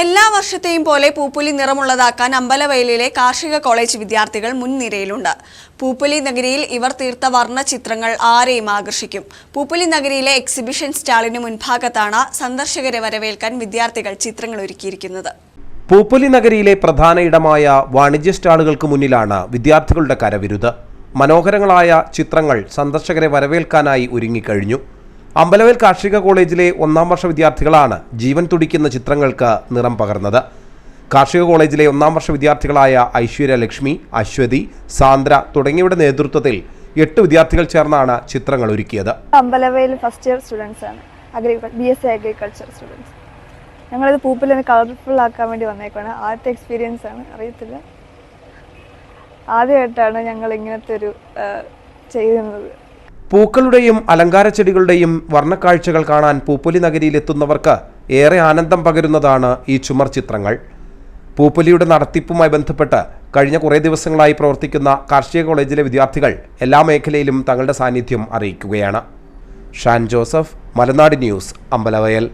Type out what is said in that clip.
എല്ലാ വർഷത്തെയും പോലെ പൂപ്പുലി നിറമുള്ളതാക്കാൻ അമ്പലവയലിലെ കാർഷിക കോളേജ് വിദ്യാർത്ഥികൾ മുൻനിരയിലുണ്ട്. പൂപ്പുലി നഗരിയിൽ ഇവർ തീർത്ത വർണ ചിത്രങ്ങൾ ആരെയും ആകർഷിക്കും. പൂപ്പുലി നഗരിയിലെ എക്സിബിഷൻ സ്റ്റാളിന് മുൻഭാഗത്താണ് സന്ദർശകരെ വരവേൽക്കാൻ വിദ്യാർത്ഥികൾ ചിത്രങ്ങൾ ഒരുക്കിയിരിക്കുന്നത്. പൂപ്പുലി നഗരിയിലെ പ്രധാന ഇടമായ വാണിജ്യ സ്റ്റാളുകൾക്ക് മുന്നിലാണ് വിദ്യാർത്ഥികളുടെ കരവിരുത്. മനോഹരങ്ങളായ ചിത്രങ്ങൾ സന്ദർശകരെ വരവേൽക്കാനായി ഒരുങ്ങിക്കഴിഞ്ഞു. അമ്പലവേൽ കാർഷിക കോളേജിലെ ഒന്നാം വർഷ വിദ്യാർത്ഥികളാണ് ജീവൻ തുടിക്കുന്ന ചിത്രങ്ങൾക്ക് നിറം പകർന്നത്. കാർഷിക കോളേജിലെ ഒന്നാം വർഷ വിദ്യാർത്ഥികളായ ഐശ്വര്യ ലക്ഷ്മി അശ്വതി സാന്ദ്ര തുടങ്ങിയവരുടെ നേതൃത്വത്തിൽ എട്ട് വിദ്യാർത്ഥികൾ ചേർന്നാണ് ചിത്രങ്ങൾ ഒരുക്കിയത്. അമ്പലവയൽ ഫസ്റ്റ് ഇയർ സ്റ്റുഡൻസ് ആണ്. B S C agriculture students ഞങ്ങളിത് പൂപ്പിൽ കളർഫുൾ ആക്കാൻ വേണ്ടി വന്നേക്കാണ് ആദ്യത്തെ എക്സ്പീരിയൻസ് ആണ്. അറിയത്തില്ല. ആദ്യമായിട്ടാണ് ഞങ്ങൾ ഇങ്ങനത്തെ ഒരു ചെയ്യുന്നത്. പൂക്കളുടെയും അലങ്കാര ചെടികളുടെയും വർണക്കാഴ്ചകൾ കാണാൻ പൂപ്പൊലി നഗരിയിലെത്തുന്നവർക്ക് ഏറെ ആനന്ദം പകരുന്നതാണ് ഈ ചുമർ ചിത്രങ്ങൾ. പൂപ്പൊലിയുടെ നടത്തിപ്പുമായി ബന്ധപ്പെട്ട് കഴിഞ്ഞ കുറേ ദിവസങ്ങളായി പ്രവർത്തിക്കുന്ന കാർഷിക കോളേജിലെ വിദ്യാർത്ഥികൾ എല്ലാ മേഖലയിലും തങ്ങളുടെ സാന്നിധ്യം അറിയിക്കുകയാണ്. Shan Joseph Malanad news Ambalavayal.